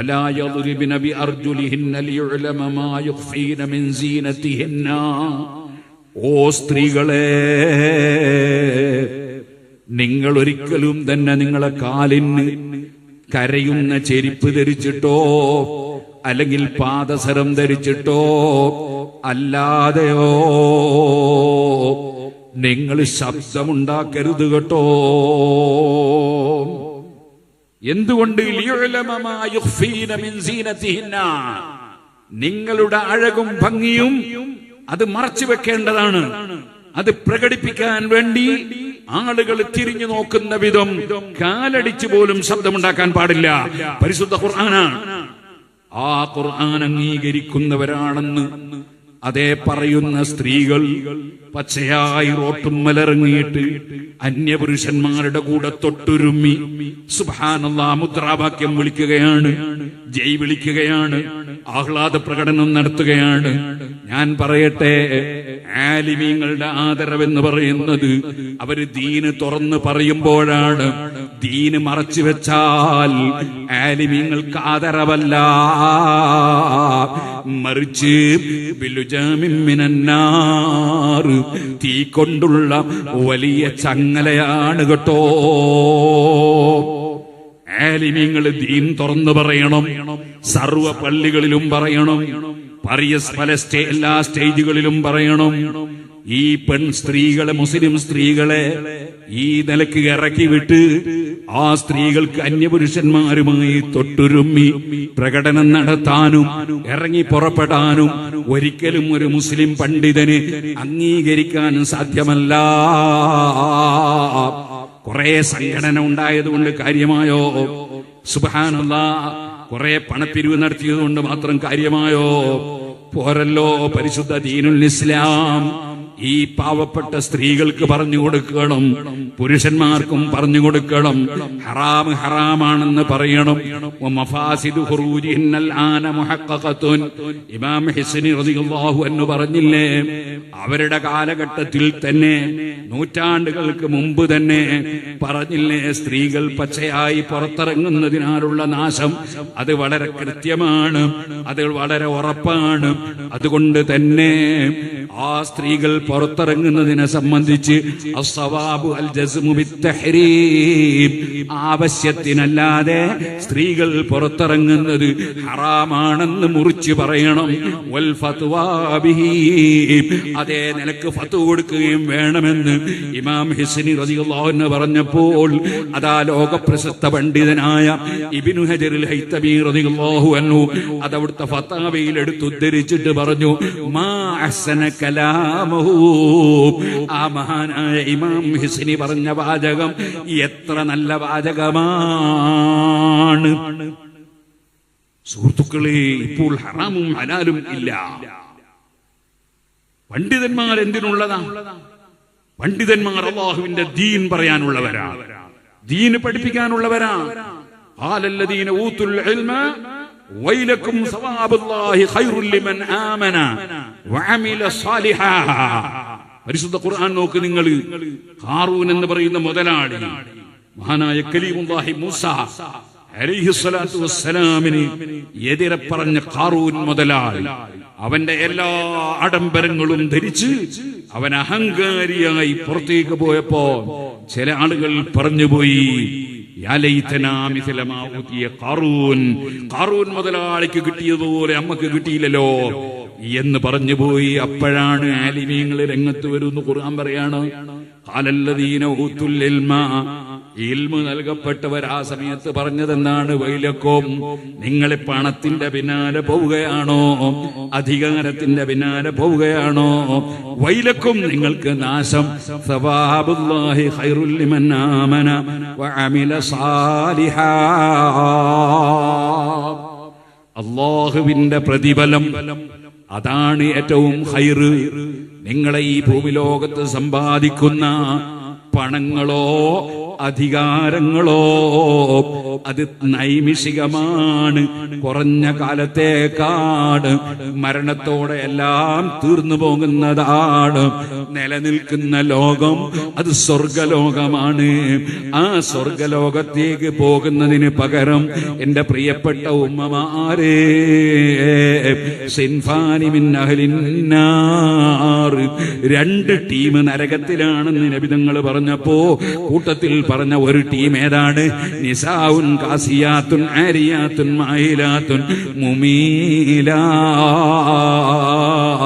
ولا يضربن بأرجلهن ليعلم ما يخفين من زينتهن ഓ സ്ത്രീകളെ നിങ്ങൾ ഒരിക്കലും തന്നെ നിങ്ങളെ കാലിന് കരയുന്ന ചെരുപ്പ് ധരിച്ചിട്ടോ അല്ലെങ്കിൽ പാദസരം ധരിച്ചിട്ടോ അല്ലാതെയോ നിങ്ങൾ ശബ്ദമുണ്ടാക്കരുത് കേട്ടോ എന്തുകൊണ്ട്. നിങ്ങളുടെ അഴകും ഭംഗിയും അത് മറച്ചു വെക്കേണ്ടതാണ്. അത് പ്രകടിപ്പിക്കാൻ വേണ്ടി ആളുകൾ തിരിഞ്ഞു നോക്കുന്ന വിധം കാലടിച്ചു പോലും ശബ്ദമുണ്ടാക്കാൻ പാടില്ല. പരിശുദ്ധ ഖുർആനാണ്. ആ ഖുർആൻ അംഗീകരിക്കുന്നവരാണെന്ന് അതേ പറയുന്ന സ്ത്രീകൾ പച്ചയായി റോട്ടും മലറിങ്ങിയിട്ട് അന്യപുരുഷന്മാരുടെ കൂടെ തൊട്ടുരുമ്മി സുഭാനുള്ള മുദ്രാവാക്യം വിളിക്കുകയാണ് ജയ് വിളിക്കുകയാണ് ആഹ്ലാദ പ്രകടനം നടത്തുകയാണ്. ഞാൻ പറയട്ടെ ആലിമീങ്ങളുടെ ആദരവെന്ന് പറയുന്നത് അവർ ദീന് തുറന്ന് പറയുമ്പോഴാണ്. ദീന് മറച്ചു വെച്ചാൽ ആലിമീങ്ങൾക്ക് ആദരവല്ല. മറിച്ച് തീ കൊണ്ടുള്ള വലിയ ചങ്ങലയാണ് കേട്ടോ. ആലിമീങ്ങൾ ദീൻ തുറന്നു പറയണം. സർവ പള്ളികളിലും പറയണം. പറയ പല സ്റ്റേ എല്ലാ സ്റ്റേജുകളിലും പറയണം. ഈ പെൺ സ്ത്രീകളെ മുസ്ലിം സ്ത്രീകളെ ഈ നിലയ്ക്ക് ഇറക്കി വിട്ട് ആ സ്ത്രീകൾക്ക് അന്യപുരുഷന്മാരുമായി തൊട്ടുരുമ്മി പ്രകടനം നടത്താനും ഇറങ്ങി പുറപ്പെടാനും ഒരിക്കലും ഒരു മുസ്ലിം പണ്ഡിതന് അംഗീകരിക്കാനും സാധ്യമല്ല. കുറെ സംഘടന ഉണ്ടായതുകൊണ്ട് കാര്യമായോ? സുബാനുള്ള കുറെ പണപ്പിരിവ് നടത്തിയത് കൊണ്ട് മാത്രം കാര്യമായോ? പോരല്ലോ പരിശുദ്ധ ദീനുൽ ഇസ്ലാം. ഈ പാവപ്പെട്ട സ്ത്രീകൾക്ക് പറഞ്ഞു കൊടുക്കണം പുരുഷന്മാർക്കും പറഞ്ഞു കൊടുക്കണം. ഹറാം ഹറാമാണെന്ന് പറയണം. ഇമാം ഹിസ്നി റളിയല്ലാഹു അൻഹു പറഞ്ഞില്ലേ അവരുടെ കാലഘട്ടത്തിൽ തന്നെ നൂറ്റാണ്ടുകൾക്ക് മുമ്പ് തന്നെ പറഞ്ഞില്ലേ സ്ത്രീകൾ പച്ചയായി പുറത്തിറങ്ങുന്നതിനാലുള്ള നാശം അത് വളരെ കൃത്യമാണ് അത് വളരെ ഉറപ്പാണ്. അതുകൊണ്ട് തന്നെ ആ സ്ത്രീകൾ പുറത്തിറങ്ങുന്നതിനെ സംബന്ധിച്ച്. ആവശ്യത്തിനല്ലാതെ സ്ത്രീകൾ പുറത്തിറങ്ങുന്നത് ഹറാമാണെന്ന് മുറിച്ച് പറയണം വൽ. അതേ നിലയ്ക്ക് ഫത്തു കൊടുക്കുകയും വേണമെന്ന് ഇമാം ഹിസിനി അൻഹു പറഞ്ഞപ്പോൾ അതാ ലോകപ്രശസ്ത പണ്ഡിതനായ ഇബ്നു ഹജറിൽ ഹൈത്തബി റളിയല്ലാഹു അൻഹു അതവിടുത്തെ ഫത്താവയിൽ എടുത്തുദ്ധരിച്ചിട്ട് പറഞ്ഞു മാ അഹ്സന കലാമഹു ആ മഹാനായ ഇമാം ഹിസ്നി പറഞ്ഞ വാചകം എത്ര നല്ല വാചകമാണ്. സുഹൃത്തുക്കളെ ഇപ്പോൾ ഹറാമും ഹലാലും ഇല്ല. പണ്ഡിതന്മാർ എന്തിനുള്ളതാ? പണ്ഡിതന്മാർ അള്ളാഹുവിന്റെ ദീൻ പറയാനുള്ളവരാ. ദീന് പഠിപ്പിക്കാനുള്ളവരാ. ആലല്ലദീന ഊത്തുൽ ഇൽമ വൈലക്കും സവാബുല്ലാഹി ഖൈറുൽ ആമന വഅമില സാലിഹാ. പരിശുദ്ധ ഖുർആൻ നോക്ക് നിങ്ങൾ. ഹാറൂൻ എന്ന് പറയുന്ന മുതലാളി മഹാനായ കലീമുല്ലാഹി മൂസ അലൈഹി സ്വലാത്തു വസ്സലാമിന് എതിരെ പറഞ്ഞ ഖാറൂൻ മുതലാളി. അവന്റെ എല്ലാ ആഡംബരങ്ങളും ധരിച്ച് അവൻ അഹങ്കാരിയായി പുറത്തേക്ക് പോയപ്പോ ചില ആളുകൾ പറഞ്ഞുപോയി മുതലാളിക്ക് കിട്ടിയതുപോലെ അമ്മയ്ക്ക് കിട്ടിയില്ലല്ലോ. എന്ന് പറഞ്ഞു പോയി. അപ്പോഴാണ് ആലിമീങ്ങൾ രംഗത്ത് വരുന്നു. ഖുർആൻ പറയാണ് ഇൽമ ഇൽമു നൽകപ്പെട്ടവർ ആ സമയത്ത് പറഞ്ഞതെന്നാണ് വൈലക്കോം നിങ്ങൾ പണത്തിന്റെ പിന്നാലെ പോവുകയാണോ? അധികാരത്തിന്റെ പിന്നാലെ പോവുകയാണോ? വൈലക്കും നിങ്ങൾക്ക് നാശം. അള്ളാഹുവിന്റെ പ്രതിഫലം അതാണ് ഏറ്റവും ഹൈറ് നിങ്ങളെ ഈ ഭൂമിലോകത്ത് സമ്പാദിക്കുന്ന പണങ്ങളോ അധികാരങ്ങളോ? അത് നൈമിഷികമാണ്. കുറഞ്ഞ കാലത്തേക്കാണ്. മരണത്തോടെ എല്ലാം തീർന്നു പോകുന്നതാണ്. നിലനിൽക്കുന്ന ലോകം അത് സ്വർഗലോകമാണ്. ആ സ്വർഗലോകത്തേക്ക് പോകുന്നതിന് പകരം എന്റെ പ്രിയപ്പെട്ട ഉമ്മമാരെ രണ്ട് ടീം നരകത്തിലാണെന്ന് നബിതങ്ങൾ പറഞ്ഞപ്പോ കൂട്ടത്തിൽ പറഞ്ഞ ഒരു ടീം ഏതാണ്? നിസാഉൻ കാസിയാത്തുൻ ആരിയാത്തുൻ മായിലാത്തുൻ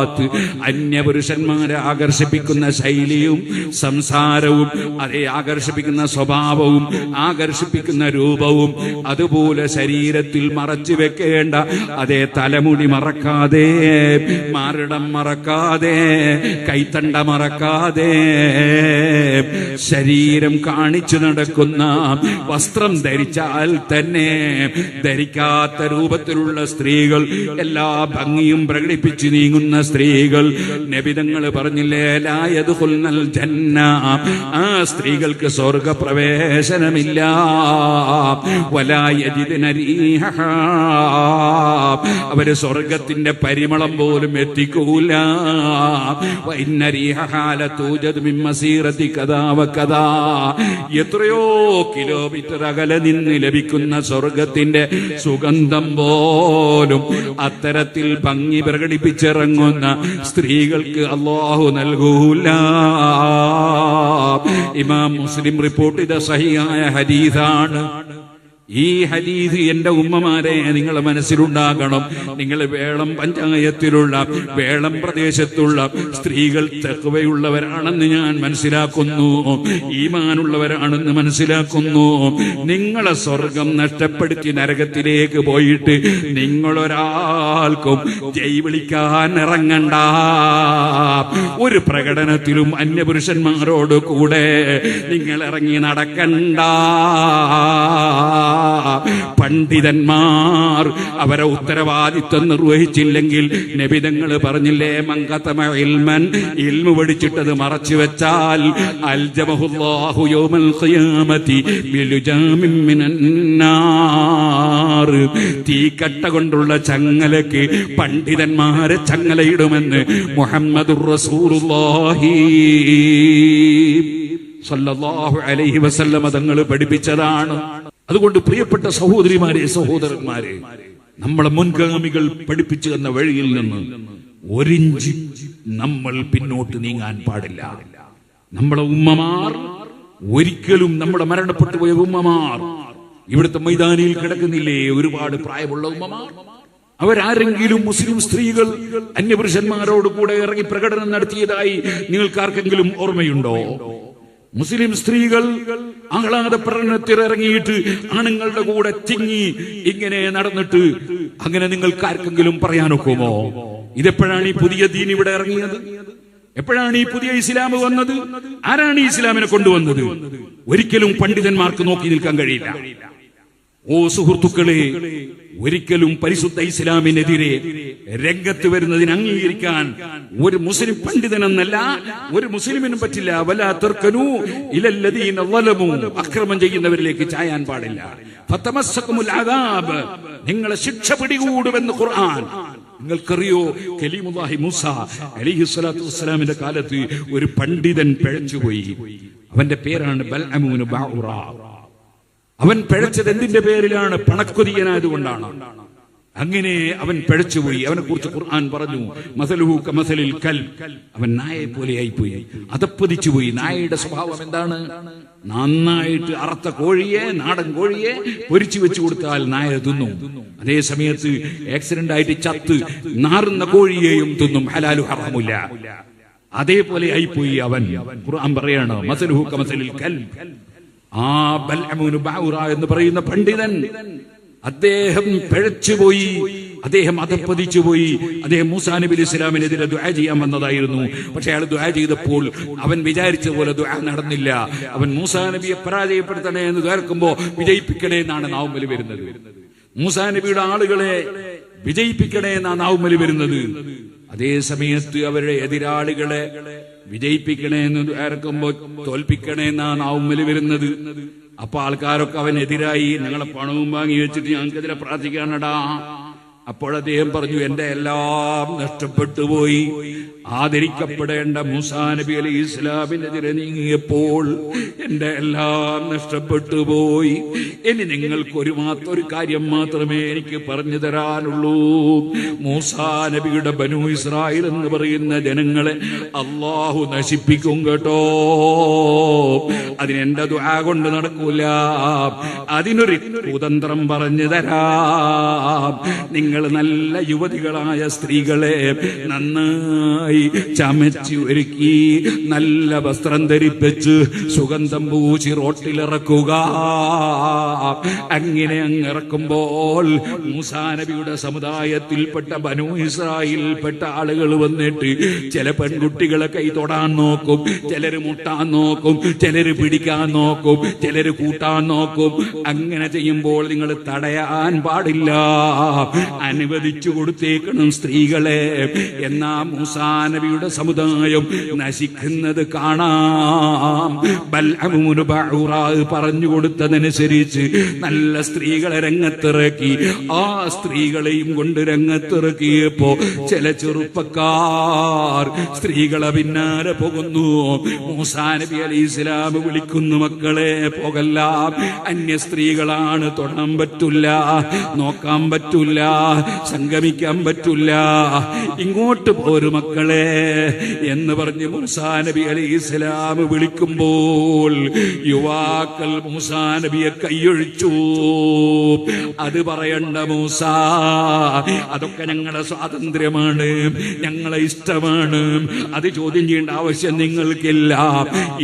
മുമീലാത്ത്. അന്യപുരുഷന്മാരെ ആകർഷിപ്പിക്കുന്ന ശൈലിയും സംസാരവും അതെ ആകർഷിപ്പിക്കുന്ന സ്വഭാവവും ആകർഷിപ്പിക്കുന്ന രൂപവും അതുപോലെ ശരീരത്തിൽ മറച്ചു വെക്കേണ്ട അതേ തലമുടി മറക്കാതെ മാറിടം മറക്കാതെ കൈത്തണ്ട മറക്കാതെ ശരീരം കാണിച്ചു നടക്കുന്ന വസ്ത്രം ധരിച്ചാൽ തന്നെ ധരിക്കാത്ത രൂപത്തിലുള്ള സ്ത്രീകൾ എല്ലാ ഭംഗിയും പ്രകടിപ്പിച്ച് നീങ്ങുന്ന സ്ത്രീകൾ. നബിതങ്ങൾ പറഞ്ഞില്ലേ കൊല്ലൽ ജന്ന ആ സ്ത്രീകൾക്ക് സ്വർഗപ്രവേശനമില്ല. വലായജിദിന റീഹഹാ. അവർ സ്വർഗത്തിന്റെ പരിമളം പോലും എത്തിക്കൂല. എത്രയോ കിലോമീറ്റർ അകലെ നിന്ന് ലഭിക്കുന്ന സ്വർഗത്തിന്റെ സുഗന്ധം പോലും അത്തരത്തിൽ ഭംഗി പ്രകടിപ്പിച്ചിറങ്ങുന്ന സ്ത്രീകൾക്ക് അള്ളാഹു നൽകൂല. ഇമാം മുസ്ലിം റിപ്പോർട്ട് ചെയ്ത സഹിയായ ഹദീസാണ്. ഈ ഹദീസ് എന്റെ ഉമ്മമാരെ നിങ്ങൾ മനസ്സിലുണ്ടാകണം. നിങ്ങൾ വേളം പഞ്ചായത്തിലുള്ള വേളം പ്രദേശത്തുള്ള സ്ത്രീകൾ തെക്കുവയുള്ളവരാണെന്ന് ഞാൻ മനസ്സിലാക്കുന്നു. ഈമാനുള്ളവരാണെന്ന് മനസ്സിലാക്കുന്നു. നിങ്ങളെ സ്വർഗം നഷ്ടപ്പെടുത്തി നരകത്തിലേക്ക് പോയിട്ട് നിങ്ങളൊരാൾക്കും ജയ് വിളിക്കാൻ ഇറങ്ങണ്ട. ഒരു പ്രകടനത്തിലും അന്യപുരുഷന്മാരോട് കൂടെ നിങ്ങൾ ഇറങ്ങി നടക്കണ്ട. പണ്ഡിതന്മാർ അവരെ ഉത്തരവാദിത്വം നിർവഹിച്ചില്ലെങ്കിൽ നബിതങ്ങൾ പറഞ്ഞില്ലേ മങ്കത്തമ ഇൽമൻ ഇൽമു പഠിച്ചിട്ടത് മറച്ചു വെച്ചാൽ തീക്കട്ട കൊണ്ടുള്ള ചങ്ങലക്ക് പണ്ഡിതന്മാരെ ചങ്ങലയിടുമെന്ന് മുഹമ്മദ് റസൂലുള്ളാഹി സല്ലല്ലാഹു അലൈഹി വസല്ലമ തങ്ങൾ പഠിപ്പിച്ചതാണ്. അതുകൊണ്ട് പ്രിയപ്പെട്ട സഹോദരിമാരെ സഹോദരന്മാരെ നമ്മളെ മുൻഗാമികൾ പഠിപ്പിച്ചു തന്ന വഴിയിൽ നിന്ന് ഒരിഞ്ച് നമ്മൾ പിന്നോട്ട് നീങ്ങാൻ പാടില്ല. നമ്മളെ ഉമ്മമാർ ഒരിക്കലും നമ്മുടെ മരണപ്പെട്ടു പോയ ഉമ്മമാർ ഇവിടുത്തെ മൈതാനിയിൽ കിടക്കുന്നില്ലേ ഒരുപാട് പ്രായമുള്ള ഉമ്മമാർ അവരാരെങ്കിലും മുസ്ലിം സ്ത്രീകൾ അന്യപുരുഷന്മാരോട് കൂടെ ഇറങ്ങി പ്രകടനം നടത്തിയതായി നിങ്ങൾക്കാർക്കെങ്കിലും ഓർമ്മയുണ്ടോ? മുസ്ലിം സ്ത്രീകൾ ആഹ്ലാദ പ്രകടനത്തിൽ ഇറങ്ങിയിട്ട് ആണുങ്ങളുടെ കൂടെ തിങ്ങി ഇങ്ങനെ നടന്നിട്ട് അങ്ങനെ നിങ്ങൾക്ക് ആർക്കെങ്കിലും പറയാനൊക്കുമോ? ഇതെപ്പോഴാണ് ഈ പുതിയ ദീൻ ഇവിടെ ഇറങ്ങിയത്? എപ്പോഴാണ് ഈ പുതിയ ഇസ്ലാം വന്നത്? ആരാണ് ഈ ഇസ്ലാമിനെ കൊണ്ടുവന്നത്? ഒരിക്കലും പണ്ഡിതന്മാർക്ക് നോക്കി നിൽക്കാൻ കഴിയില്ല. ഓ സുഹൃത്തുക്കളെ ഒരിക്കലും പരിശുദ്ധ ഇസ്ലാമിനെതിരെ രംഗത്ത് വരുന്നതിന് അംഗീകരിക്കാൻ ഒരു മുസ്ലിം പണ്ഡിതനെന്നല്ല ഒരു മുസ്ലിമിനും പറ്റില്ല. വല ഇലല്ലദീന ളലമു അക്രമം ചെയ്യുന്നവരിലേക്ക് ചായാൻ പാടില്ല. നിങ്ങളെ ശിക്ഷ പിടികൂടുമെന്ന് ഖുർആൻ. നിങ്ങൾക്കറിയോ കലീമുല്ലാഹി മൂസ അലിഹി സ്വലാത്തു വസ്സലാമിന്റെ കാലത്ത് ഒരു പണ്ഡിതൻ പിഴച്ചുപോയി. അവന്റെ പേരാണ് ബൽ ബൽഅമൂന് ബഅുറ. അവൻ പിഴച്ചത് എന്തിന്റെ പേരിലാണ്? പണക്കൊതിയനായതുകൊണ്ടാണ്. അങ്ങനെ അവൻ പിഴച്ചുപോയി. അവനെ കുറിച്ച് ഖുർആൻ പറഞ്ഞു മസലുഹു കമസലിൽ കൽ അവൻ നായെ പോലെ പോയി അതപ്പതിച്ചു പോയി നായയുടെ സ്വഭാവം എന്താണ്? നന്നായിട്ട് അറുത്ത കോഴിയെ നാടൻ കോഴിയെ പൊരിച്ചു വെച്ചു കൊടുത്താൽ നായ തിന്നും. അതേ സമയത്ത് ആക്സിഡന്റ് ആയിട്ട് ചത്ത് നാറുന്ന കോഴിയെയും തിന്നും. ഹലാലു ഹറാമില്ല. അതേപോലെ ആയിപ്പോയി അവൻ. ഖുർആൻ പറയാണ് മസലുഹു കമസലിൽ കൽ ആ ബൽഅമുനു ബൗറ എന്ന് പറയുന്ന പണ്ഡിതൻ അദ്ദേഹം പിഴച്ചുപോയി അദ്ദേഹം അധപ്പതിച്ചുപോയി അദ്ദേഹം മൂസാ നബി ഇസ്ലാമിനെതിരെ ദുആ ചെയ്യാൻ വന്നതായിരുന്നു. പക്ഷെ അയാൾ ദുആ ചെയ്തപ്പോൾ അവൻ വിചാരിച്ച പോലെ ദുആ നടന്നില്ല. അവൻ മൂസാ നബിയെ പരാജയപ്പെടുത്തണേ എന്ന് കേൾക്കുമ്പോ വിജയിപ്പിക്കണേ എന്നാണ് നാവുമ്പൽ വരുന്നത്. മൂസാ നബിയുടെ ആളുകളെ വിജയിപ്പിക്കണേ എന്നാ നാവുമ്മൽ വരുന്നത്. അതേ സമയത്ത് അവരുടെ എതിരാളികളെ വിജയിപ്പിക്കണേ എന്ന് ഇറക്കുമ്പോ തോൽപ്പിക്കണേ എന്നാ നാവുമ്മൽ വരുന്നത്. അപ്പൊ ആൾക്കാരൊക്കെ അവനെതിരായി ഞങ്ങളെ പണവും വാങ്ങി വെച്ചിട്ട് ഞങ്ങൾക്കെതിരെ പ്രാർത്ഥിക്കാനടാ അപ്പോൾ അദ്ദേഹം പറഞ്ഞു എന്റെ എല്ലാം നഷ്ടപ്പെട്ടു പോയി. ആദരിക്കപ്പെടേണ്ട മൂസാ നബി അലി ഇസ്ലാമിനെതിരെ നീങ്ങിയപ്പോൾ എന്റെ എല്ലാം നഷ്ടപ്പെട്ടു പോയി. ഇനി നിങ്ങൾക്ക് ഒരു മാത്രം ഒരു കാര്യം മാത്രമേ എനിക്ക് പറഞ്ഞു തരാനുള്ളൂ. മൂസാ നബിയുടെ ബനു ഇസ്രായേൽ എന്ന് പറയുന്ന ജനങ്ങളെ അള്ളാഹു നശിപ്പിക്കും കേട്ടോ. അതിനെന്റെ ദുആ കൊണ്ട് നടക്കൂല? അതിനൊരു കുതന്ത്രം പറഞ്ഞു തരാം. നിങ്ങൾ നല്ല യുവതികളായ സ്ത്രീകളെ നന്നായി ചമച്ച് ഒരുക്കി നല്ല വസ്ത്രം ധരിപ്പിച്ച് സുഗന്ധം പൂശി റോട്ടിലിറക്കുക. അങ്ങനെ അങ്ങിറക്കുമ്പോൾ മൂസാ നബിയുടെ സമുദായത്തിൽപ്പെട്ട ബനു ഇസ്രായേലിൽപ്പെട്ട ആളുകൾ വന്നിട്ട് ചില പെൺകുട്ടികളെ കൈ തൊടാൻ നോക്കും ചിലര് മുട്ടാൻ നോക്കും ചിലര് പിടിക്കാൻ നോക്കും ചിലര് കൂട്ടാൻ നോക്കും. അങ്ങനെ ചെയ്യുമ്പോൾ നിങ്ങൾ തടയാൻ പാടില്ല. അനുവദിച്ചു കൊടുത്തേക്കണം സ്ത്രീകളെ. എന്നാ മൂസാ നബിയുടെ സമുദായം നശിക്കുന്നത് കാണാം. പറഞ്ഞു കൊടുത്തതനുസരിച്ച് നല്ല സ്ത്രീകളെ രംഗത്തിറക്കി. ആ സ്ത്രീകളെയും കൊണ്ട് രംഗത്തിറക്കിയപ്പോ ചില ചെറുപ്പക്കാർ സ്ത്രീകളെ പിന്നാലെ പോകുന്നു. മൂസാനബി അലി ഇസ്ലാം വിളിക്കുന്നു മക്കളെ പോകല്ല. അന്യ സ്ത്രീകളാണ് തൊടാൻ പറ്റില്ല നോക്കാൻ പറ്റില്ല സംഗമിക്കാൻ പറ്റില്ല. ഇങ്ങോട്ട് പോരു മക്കളെ. എന്ന് പറഞ്ഞ് മൂസാ നബി അലി ഇസ്ലാം വിളിക്കുമ്പോൾ യുവാക്കൾ മൂസാ നബിയെ കൈയൊഴിച്ചു. അത് പറയണ്ട മൂസ അതൊക്കെ ഞങ്ങളുടെ സ്വാതന്ത്ര്യമാണ് ഞങ്ങളെ ഇഷ്ടമാണ്. അത് ചോദ്യം ചെയ്യേണ്ട ആവശ്യം നിങ്ങൾക്കില്ല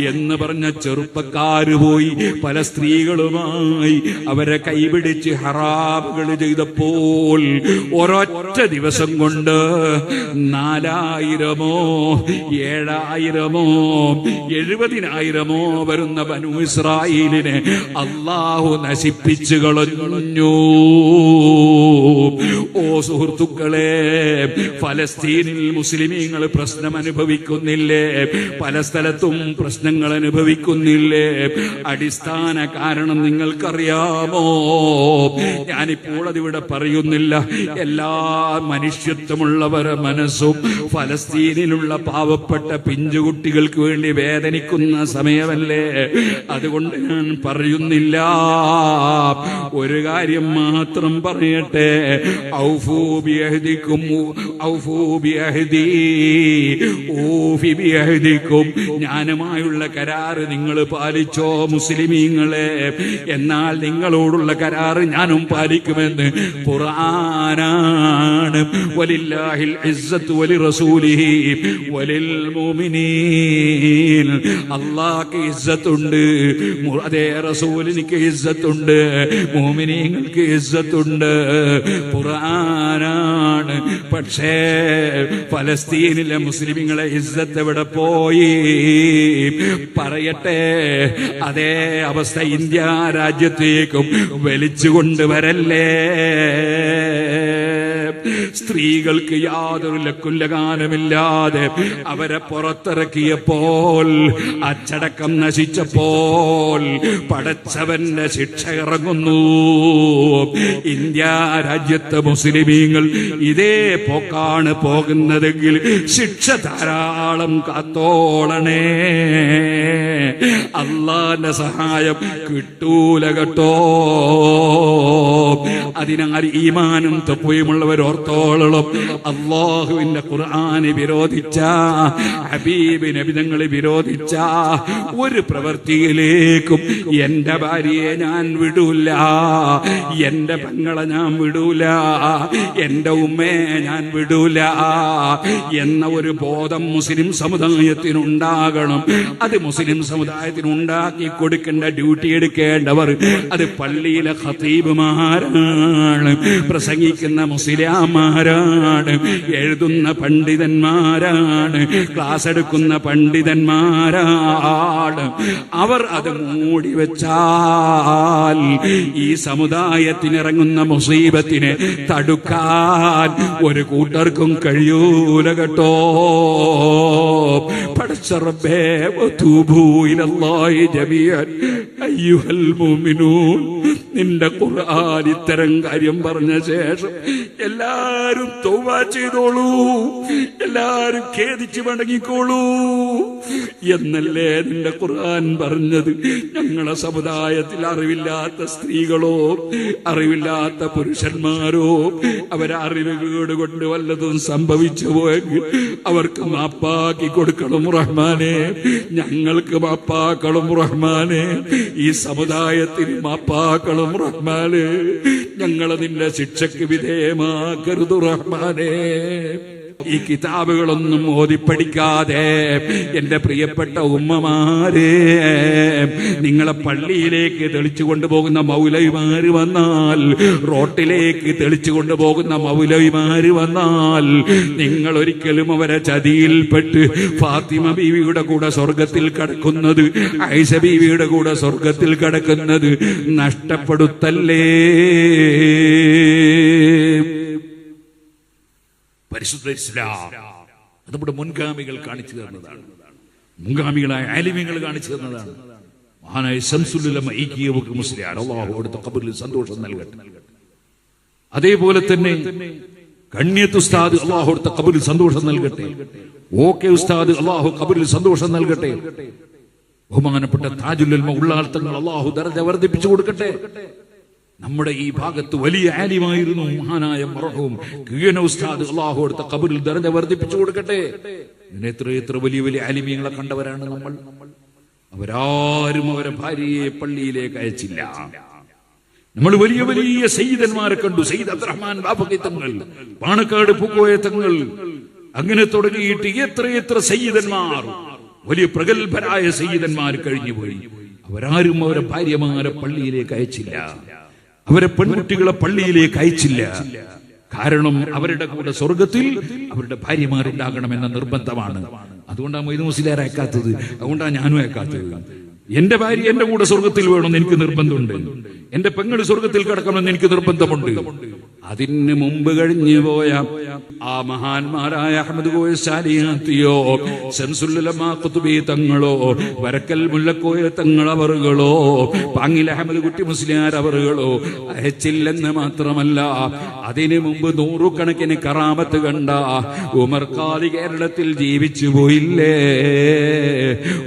എന്ന് പറഞ്ഞ ചെറുപ്പക്കാര് പോയി പല സ്ത്രീകളുമായി അവരെ കൈപിടിച്ച് ഹറാബുകൾ ചെയ്തപ്പോൾ ഒരൊറ്റ ദിവസം കൊണ്ട് നാലായിരമോ ഏഴായിരമോ? എഴുപതിനായിരമോ വരുന്ന ബനു ഇസ്രായേലിനെ അള്ളാഹു നശിപ്പിച്ചു കളഞ്ഞു. ഓ സുഹൃത്തുക്കളെ ഫലസ്തീനിൽ മുസ്ലിമീങ്ങൾ പ്രശ്നം അനുഭവിക്കുന്നില്ലേ പല സ്ഥലത്തും പ്രശ്നങ്ങൾ അനുഭവിക്കുന്നില്ലേ അടിസ്ഥാന കാരണം നിങ്ങൾക്കറിയാമോ? ഞാനിപ്പോൾ അതിവിടെ പറയുന്നില്ല. എല്ലാ മനുഷ്യത്വമുള്ളവരെ മനസ്സും ഫലസ്തീനിലുള്ള പാവപ്പെട്ട പിഞ്ചുകുട്ടികൾക്ക് വേണ്ടി വേദനിക്കുന്ന സമയമല്ലേ? അതുകൊണ്ട് ഞാൻ പറയുന്നില്ല. ഒരു കാര്യം മാത്രം പറയട്ടെ. ഔഫൂ ബിയഹ്ദിക്കും ഔഫൂ ബിയഹ്ദി ഊഫി ബിയഹ്ദിക്കും ഞാനുമായുള്ള കരാറ് നിങ്ങൾ പാലിച്ചോ മുസ്ലിമീങ്ങളെ? എന്നാൽ നിങ്ങളോടുള്ള കരാറ് ഞാനും പാലിക്കുമെന്ന് ഖുർആനാണ്. വലില്ലാഹിൽ ഇസ്സത്ത് വലി റസൂലിഹി മുഅ്മിനീൻ അല്ലാഹ്ക്ക് ഇസ്സത്തുണ്ട്. അതേ റസൂലിനിക്ക് ഇസ്സത്തുണ്ട്. മുഅ്മിനീങ്ങൾക്ക് ഇസ്സത്തുണ്ട്. ഖുർആനാണ്. പക്ഷേ ഫലസ്തീനിലെ മുസ്ലിമുകളെ ഇസ്സത്ത് എവിടെ പോയി? പറയട്ടെ. അതേ അവസ്ഥ ഇന്ത്യ രാജ്യത്തേക്കും വലിച്ചുകൊണ്ട് വരല്ലേ സ്ത്രീകൾക്ക് യാതൊരു ലക്കുല്ലകാലമില്ലാതെ അവരെ പുറത്തിറക്കിയപ്പോൾ അച്ചടക്കം നശിച്ചപ്പോൾ പടച്ചവന്റെ ശിക്ഷ ഇറങ്ങുന്നു. ഇന്ത്യ രാജ്യത്തെ മുസ്ലിമീങ്ങൾ ഇതേ പോക്കാണ് പോകുന്നതെങ്കിൽ ശിക്ഷ ധാരാളം കാത്തോളണേ. അള്ളാന്റെ സഹായം കിട്ടൂല കേട്ടോ. അതിനാൽ ഈമാനും തപ്പുയുമുള്ളവർ ഓർത്തോളം അള്ളാഹുവിന്റെ ഖുർആാനെ വിരോധിച്ച ഹബീബ് നബിതങ്ങളെ വിരോധിച്ച ഒരു പ്രവൃത്തിയിലേക്കും എന്റെ ഭാര്യയെ ഞാൻ വിടൂല എന്റെ പെങ്ങളെ ഞാൻ വിടൂല എന്റെ ഉമ്മയെ ഞാൻ വിടൂല എന്ന ഒരു ബോധം മുസ്ലിം സമുദായത്തിനുണ്ടാകണം. അത് മുസ്ലിം സമുദായത്തിന് ഉണ്ടാക്കി കൊടുക്കേണ്ട ഡ്യൂട്ടി എടുക്കേണ്ടവർ അത് പള്ളിയിലെ ഖതീബുമാരാണ് പ്രസംഗിക്കുന്ന മുസ്ലിയാമാരാണ്. എഴുതുന്ന പണ്ഡിതന്മാരാണ്. ക്ലാസ് എടുക്കുന്ന പണ്ഡിതന്മാരാണ്. അവർ അത് മൂടി വെച്ചാൽ ഈ സമുദായത്തിനിറങ്ങുന്ന മുസീബത്തിനെ തടുക്കാൻ ഒരു കൂട്ടർക്കും കഴിയൂല കേട്ടോ. ഇലല്ലാഹി ജമീഅൻ. അയ്യുഹൽ മുഅ്മിനൂൻ. നിന്റെ ഖുർആൻ ഇത്തരം കാര്യം പറഞ്ഞ ശേഷം എല്ലാരും തൗബ ചെയ്തോളൂ. എല്ലാരും ഖേദിച്ചു മടങ്ങിക്കോളൂ എന്നല്ലേ നിന്റെ ഖുർആൻ പറഞ്ഞത്? ഞങ്ങളെ സമുദായത്തിൽ അറിവില്ലാത്ത സ്ത്രീകളോ അറിവില്ലാത്ത പുരുഷന്മാരോ അവരെ അറിവുകേട് കൊണ്ട് വല്ലതും സംഭവിച്ചു പോയെങ്കിൽ അവർക്ക് മാപ്പാക്കി കൊടുക്കണം റഹ്മാനെ. ഞങ്ങൾക്ക് മാപ്പാക്കണം റഹ്മാനെ. ഈ സമുദായത്തിന് മാപ്പാക്കണം റഹ്മാനെ. ഞങ്ങളെ നിന്റെ ശിക്ഷയ്ക്ക് വിധേയമാക്കരുത് റഹ്മാനെ. ഈ കിതാബുകളൊന്നും ഓതിപ്പടിക്കാതെ എന്റെ പ്രിയപ്പെട്ട ഉമ്മമാരെ നിങ്ങളെ പള്ളിയിലേക്ക് തെളിച്ചു കൊണ്ടുപോകുന്ന മൗലവിമാര് വന്നാൽ റോട്ടിലേക്ക് തെളിച്ചു കൊണ്ടുപോകുന്ന മൗലവിമാര് വന്നാൽ നിങ്ങൾ ഒരിക്കലും അവരെ ചതിയിൽപ്പെട്ട് ഫാത്തിമ ബീവിയുടെ കൂടെ സ്വർഗത്തിൽ കടക്കുന്നത് ഐസ ബീവിയുടെ കൂടെ സ്വർഗത്തിൽ കടക്കുന്നത് നഷ്ടപ്പെടുത്തല്ലേ? പരിശുദ്ധ ഇസ്ലാം അത് നമ്മുടെ മുൻഗാമികൾ കാണിച്ചു തന്നതാണ്. മുൻഗാമികളായ ആലിമ്യങ്ങൾ കാണിച്ചു തന്നതാണ്. മഹാനായ ശംസുല്ലുലമ ഐക്യവുക്ക് മുസ്ലിം അള്ളാഹു കൊടുത്ത കബറിൽ സന്തോഷം നൽകട്ടെ. അതേപോലെ തന്നെ കണ്യത്ത് ഉസ്താദ് അള്ളാഹു കബറിൽ സന്തോഷം നൽകട്ടെ. ഓക്കെ ഉസ്താദ് അള്ളാഹു കബറിൽ സന്തോഷം നൽകട്ടെ. ബഹുമാനപ്പെട്ട താജുല്ലൽമ ഉള്ളാർത്ഥങ്ങൾ അള്ളാഹു ദർജ വർദ്ധിപ്പിച്ചു കൊടുക്കട്ടെ. നമ്മുടെ ഈ ഭാഗത്ത് വലിയ ആലിമായിരുന്നു മഹാനായ മറഹവും ഉസ്താദ് അള്ളാഹു എടുത്ത കബറിൽ ദർജ വർദ്ധിപ്പിച്ചു കൊടുക്കട്ടെ. ഇങ്ങനെ എത്ര എത്ര വലിയ വലിയ ആലിമീങ്ങളെ കണ്ടവരാണ് നമ്മൾ. അവരാരും അവരെ ഭാര്യയെ പള്ളിയിലേക്ക് അയച്ചില്ല. നമ്മൾ വലിയ വലിയ സയ്യിദന്മാരെ കണ്ടു. സയ്യിദ് അബ്ദുറഹ്മാൻ ബാബക്കി തങ്ങൾ പാണക്കാട് പൂക്കോയ തങ്ങൾ. അങ്ങനെ തുടങ്ങിയിട്ട് എത്ര എത്ര സയ്യിദന്മാർ വലിയ പ്രഗത്ഭരായ സയ്യിദന്മാർ കഴിഞ്ഞുപോയി. അവരാരും അവരെ ഭാര്യമാരെ പള്ളിയിലേക്ക് അയച്ചില്ല. അവരെ പെൺകുട്ടികളെ പള്ളിയിലേക്ക് അയച്ചില്ല. കാരണം അവരുടെ കൂടെ സ്വർഗത്തിൽ അവരുടെ ഭാര്യമാരുണ്ടാകണമെന്ന നിർബന്ധമാണ്. അതുകൊണ്ടാണ് മൊയ്ത് മുസ്ലിയാർ അയക്കാത്തത്. അതുകൊണ്ടാണ് ഞാനും അയക്കാത്തത്. എന്റെ ഭാര്യ എന്റെ കൂടെ സ്വർഗത്തിൽ വേണമെന്ന് എനിക്ക് നിർബന്ധമുണ്ട്. എന്റെ പെങ്ങൾ സ്വർഗത്തിൽ കിടക്കണമെന്ന് എനിക്ക് നിർബന്ധമുണ്ട്. അതിന് മുമ്പ് കഴിഞ്ഞു പോയ ആ മഹാന്മാരായ അഹമ്മദ് കോയ സാലിയാത്തിയോ ശംസുല്ലമ തങ്ങളോ വരക്കൽ മുല്ലക്കോയ തങ്ങളവറുകളോ പാങ്ങിൽ അഹമ്മദ് കുട്ടി മുസ്ലിയാർ അവറുകളോ അയച്ചില്ലെന്ന് മാത്രമല്ല അതിനു മുമ്പ് നൂറുകണക്കിന് കറാമത്ത് കണ്ട ഉമർ ഖാദി കേരളത്തിൽ ജീവിച്ചു പോയില്ലേ?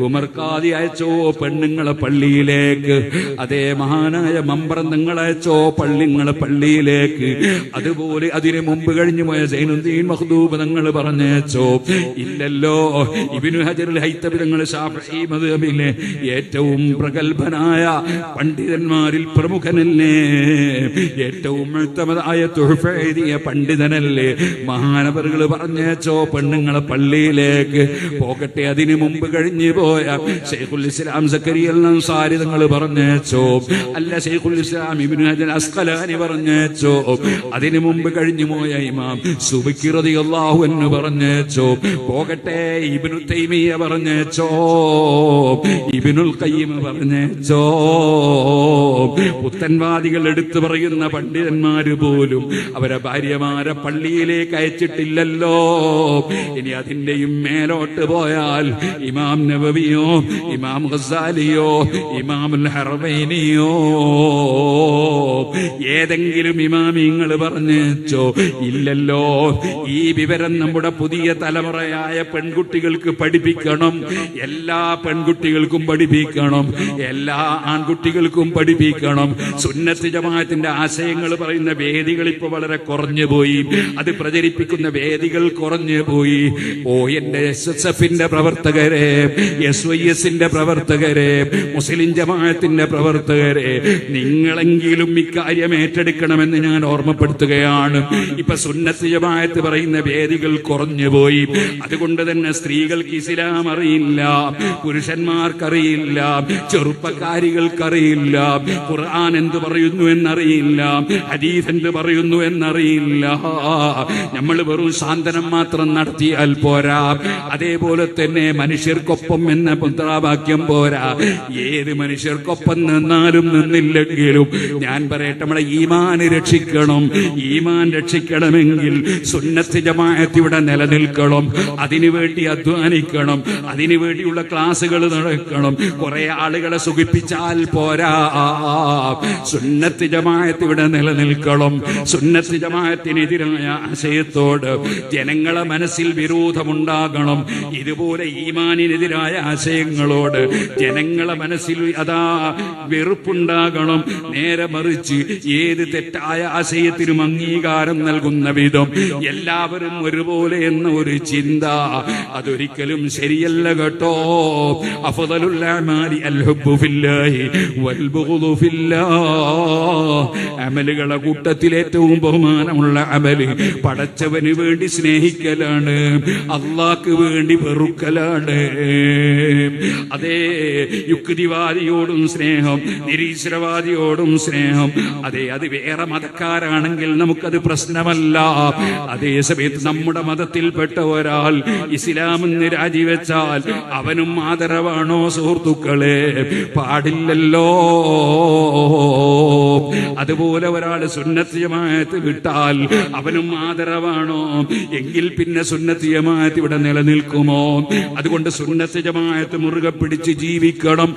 ഉമർ ഖാദി അയച്ചോ പെണ്ണുങ്ങളെ പള്ളിയിലേക്ക്? അതേ മഹാനായ മമ്പറം നിങ്ങൾ അയച്ചോ പള്ളിങ്ങളെ പള്ളിയിലേക്ക്? അതുപോലെ അതിനു മുമ്പ് കഴിഞ്ഞു പോയ സൈനുദ്ദീൻ മഹദൂബ് തങ്ങൾ പറഞ്ഞേച്ചോ ഇല്ലല്ലോ ഇബിനു ഹജറുൽ ഹൈത്തബി മദ്ഹബിലെ ഏറ്റവും പ്രഗത്ഭനായ പണ്ഡിതന്മാരിൽ പ്രമുഖനല്ലേ? ഏറ്റവും ഉത്തമതായ തുഹഫ പണ്ഡിതനല്ലേ? മഹാനവറുകൾ പറഞ്ഞേച്ചോ പെണ്ണുങ്ങളെ പള്ളിയിലേക്ക് പോകട്ടെ. അതിനു മുമ്പ് കഴിഞ്ഞു പോയ ഷെയ്ഖുൽ ഇസ്ലാം സക്കരിയൽ സാരിതങ്ങൾ പറഞ്ഞേച്ചോ അല്ല ഷെയ്ഖുൽ ഇസ്ലാം ഇബിനു ഹജർ അസ്കലാനി പറഞ്ഞേച്ചോ അതിനു മുമ്പ് കഴിഞ്ഞു പോയ ഇമാം സുബിക്കിറതി അള്ളാഹു എന്ന് പറഞ്ഞേച്ചോ. പോകട്ടെ ഇബിനു തൈമിയ പറഞ്ഞേച്ചോ. ഇബിനുൽ കയ്യമ പറഞ്ഞേച്ചോ. പുത്തൻവാദികൾ എടുത്തു പറയുന്ന പണ്ഡിതന്മാര് പോലും അവരെ ഭാര്യമാരെ പള്ളിയിലേക്ക് അയച്ചിട്ടില്ലല്ലോ. ഇനി അതിന്റെയും മേലോട്ട് പോയാൽ ഇമാം നബവിയോ ഇമാം ഗസാലിയോ ഇമാം ഹർമേനിയോ ഏതെങ്കിലും ഇമാമിങ്ങൾ പറഞ്ഞോ ഇല്ലല്ലോ. ഈ വിവരം നമ്മുടെ പുതിയ തലമുറയായ പെൺകുട്ടികൾക്ക് പഠിപ്പിക്കണം. എല്ലാ പെൺകുട്ടികൾക്കും പഠിപ്പിക്കണം. എല്ലാ ആൺകുട്ടികൾക്കും പഠിപ്പിക്കണം. സുന്നത്തി ജമാഅത്തിന്റെ ആശയങ്ങൾ പറയുന്ന വേദികൾ ഇപ്പൊ വളരെ കുറഞ്ഞു പോയി. അത് പ്രചരിപ്പിക്കുന്ന വേദികൾ കുറഞ്ഞു പോയി. ഓ എന്റെ എസ് എസ് എഫിന്റെ പ്രവർത്തകരെ എസ് വൈ എസിന്റെ പ്രവർത്തകരെ മുസ്ലിം ജമാഅത്തിന്റെ പ്രവർത്തകരെ നിങ്ങളെങ്കിലും ഇക്കാര്യം ഏറ്റെടുക്കണമെന്ന് ഞാൻ ഓർമ്മ ഓർമ്മപ്പെടുത്തുകയാണ് ഇപ്പൊ സുന്നത്ത് ജമാഅത്ത് പറയുന്ന വേദികൾ കുറഞ്ഞുപോയി അതുകൊണ്ട് തന്നെ സ്ത്രീകൾക്ക് ഇസ്ലാം അറിയില്ല പുരുഷന്മാർക്കറിയില്ല ചെറുപ്പക്കാരികൾക്കറിയില്ല ഖുർആൻ എന്ത് പറയുന്നു എന്നറിയില്ല ഹദീസ് എന്ത് പറയുന്നു എന്നറിയില്ല. നമ്മൾ വെറും സാന്ത്വനം മാത്രം നടത്തിയാൽ പോരാ. അതേപോലെ തന്നെ മനുഷ്യർക്കൊപ്പം എന്ന മുദ്രാവാക്യം പോരാ. ഏത് മനുഷ്യർക്കൊപ്പം നിന്നാലും നിന്നില്ലെങ്കിലും ഞാൻ പറയട്ടെ നമ്മളെ ഈമാന് രക്ഷിക്കണം. ഈമാൻ രക്ഷിക്കണമെങ്കിൽ സുന്നത്ത് ജമാഅത്ത് ഇവിടെ നിലനിൽക്കണം. അതിനുവേണ്ടി അധ്വാനിക്കണം. അതിനുവേണ്ടിയുള്ള ക്ലാസ്സുകൾ നടക്കണം. കുറെ ആളുകളെ സുഖിപ്പിച്ചാൽ പോരാ. സുന്നത്ത് ജമാഅത്ത് ഇവിടെ നിലനിൽക്കണം. സുന്നത്ത് ജമാഅത്തിനെതിരായ ആശയത്തോട് ജനങ്ങളെ മനസ്സിൽ വിരോധമുണ്ടാകണം. ഇതുപോലെ ഈമാനിനെതിരായ ആശയങ്ങളോട് ജനങ്ങളെ മനസ്സിൽ അതാ വെറുപ്പുണ്ടാകണം. നേരെ മറിച്ച് ഏത് തെറ്റായ ആശയത്തിനും അംഗീകാരം നൽകുന്ന വിധം എല്ലാവരും ഒരുപോലെ എന്ന ഒരു ചിന്ത. അതൊരിക്കലും ശരിയല്ല കേട്ടോ. അമലുകളെ കൂട്ടത്തിൽ ഏറ്റവും ബഹുമാനമുള്ള അമൽ പടച്ചവന് വേണ്ടി സ്നേഹിക്കലാണ് അള്ളാക്ക് വേണ്ടി വെറുക്കലാണ്. അതേ യുക്തിവാദിയോടും സ്നേഹം നിരീശ്വരവാദിയോടും സ്നേഹം അതെ അത് വേറെ മതക്കാരാണെങ്കിൽ നമുക്കത് പ്രശ്നമല്ല. അതേ സമയത്ത് നമ്മുടെ മതത്തിൽപ്പെട്ട ഒരാൾ ഇസ്ലാമെന്ന് രാജിവെച്ചാൽ അവനും ആദരവാണോ സുഹൃത്തുക്കളെ? പാടില്ലല്ലോ. അതുപോലെ ഒരാൾ സുന്നത്തിയമായത് വിട്ടാൽ അവനും ആദരവാണോ? എങ്കിൽ പിന്നെ സുന്നത്തിയമായത് ഇവിടെ നിലനിൽക്കുമോ? അതുകൊണ്ട് സുന്നത്തിയമായത് മുറുകെ പിടിച്ച് ജീവിക്കണം.